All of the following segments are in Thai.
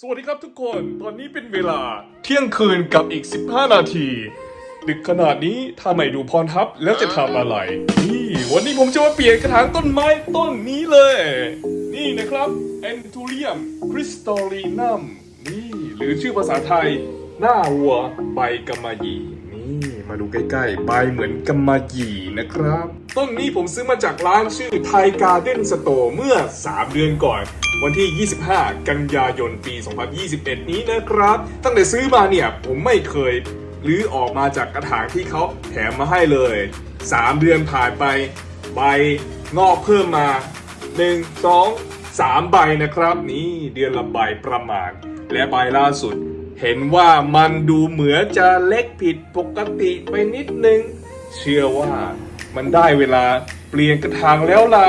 สวัสดีครับทุกคน ตอนนี้เป็นเวลาเที่ยงคืนกับอีก 15 นาที ดึกขนาดนี้ถ้าไม่ดูพรทับแล้วจะทำอะไร นี่ วันนี้ผมจะมาเปลี่ยนกระถางต้นไม้ต้นนี้เลย นี่นะครับ Anthurium crystallinum นี่ หรือชื่อภาษาไทย หน้าวัวใบกำมะหยี่นี่ มาดูใกล้ๆ ใบเหมือนกำมะหยี่นะครับ ต้นนี้ผมซื้อมาจากร้านชื่อไทยการ์เด้นสโตร์เมื่อ 3 เดือนก่อน วันที่ 25 กันยายนปี 2021 นี้นะครับ ตั้งแต่ซื้อมาเนี่ย ผมไม่เคยรื้อออกมาจากกระถางที่เขาแถมมาให้เลย 3 เดือนผ่านไปใบงอกเพิ่มมา 1 2 3 ใบนะครับ นี่เดือนละใบประมาณ และใบล่าสุด เห็นว่ามันดูเหมือนจะเล็กผิดปกติไปนิดนึง เชื่อว่ามันได้เวลาเปลี่ยนกระถางแล้วล่ะ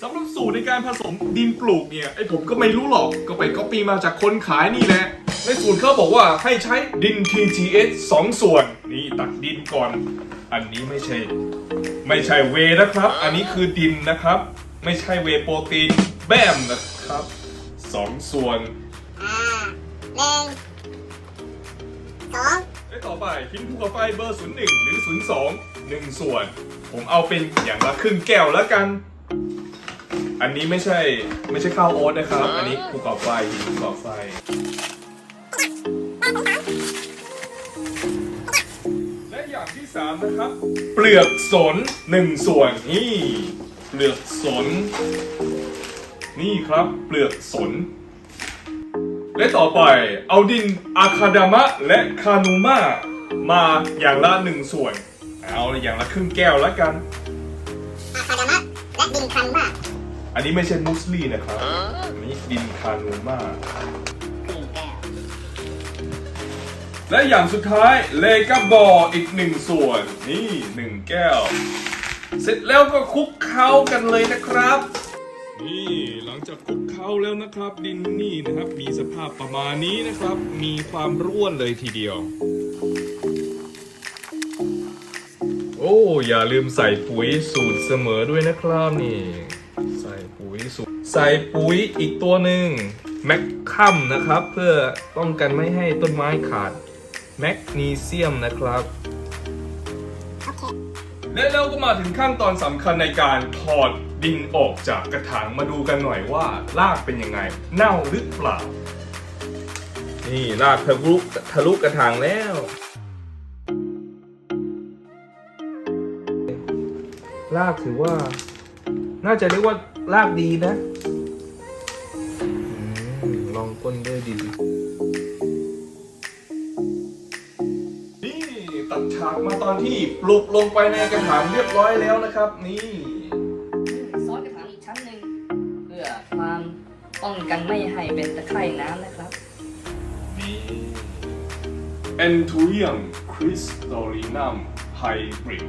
สำหรับสูตรในการผสมดินปลูกเนี่ยไอผมก็ไม่รู้หรอกก็ไปก๊อปปี้มาจากคนขายนี่แหละในสูตรเขาบอกว่าให้ใช้ดิน TGS 2 ส่วน นี่ตักดินก่อน อันนี้ไม่ใช่ ไม่ใช่เวนะครับ อันนี้คือดินนะครับ ไม่ใช่เวโปรตีนแบมนะครับสองส่วนอ่า หนึ่งสองและต่อไปพิมพ์ภูเขาไฟเบอร์ 01 หรือ 02 1 ส่วน ผมเอาเป็นอย่างละครึ่งแก้วแล้วกัน อันนี้ไม่ใช่ไม่ใช่ข้าวโอ๊ตนะครับ อันนี้ภูเขาไฟหินภูเขาไฟ และอย่างที่ 3 นะครับ เปลือกสน 1 ส่วนนี่ เปลือกสน นี่ครับเปลือกสน และต่อไปเอาดินอะคาดามะและคานูมามาอย่างละหนึ่งส่วน เอาอย่างละครึ่งแก้วแล้วกัน อาคาดามะและดินคันมากอันนี้ไม่ใช่มุสลีนะครับอันนี้ดินคานูมาหนึ่งแก้วและอย่างสุดท้ายเลกาบออีกหนึ่งส่วน นี่หนึ่งแก้ว เสร็จแล้วก็คลุกเคล้ากันเลยนะครับ นี่หลังจากคลุกเคล้าแล้วนะครับ ดินนี่นะครับมีส ภาพประมาณนี้นะครับ มีความร่วนเลยทีเดียว โอ้อย่าลืมใส่ปุ๋ยสูตรเสมอด้วยนะครับนี่ ใส่ปุ๋ยสูตร ใส่ปุ๋ยอีกตัวหนึ่งแมกคัมนะครับ เพื่อป้องกันไม่ให้ต้นไม้ขาดแมกนีเซียมนะครับและเราก็มาถึงขั้นตอนสำคัญในการถอดดินออกจากกระถางมาดูกันหน่อยว่า รากเป็นยังไง เน่าหรือเปล่า นี่รากทะลุทะลุกระถางแล้วรากถือว่า น่าจะเรียกว่ารากดีนะอลองก้นด้วยดินนี่ตัดฉากมาตอนที่ปลูกลงไปในกระถางเรียบร้อยแล้วนะครับ นี่ซอสกระถางอีกชั้นหนึ่งเพื่อความป้องกันไม่ให้เป็นตะไคร่น้ำนะครับ Anthurium crystallinum hybrid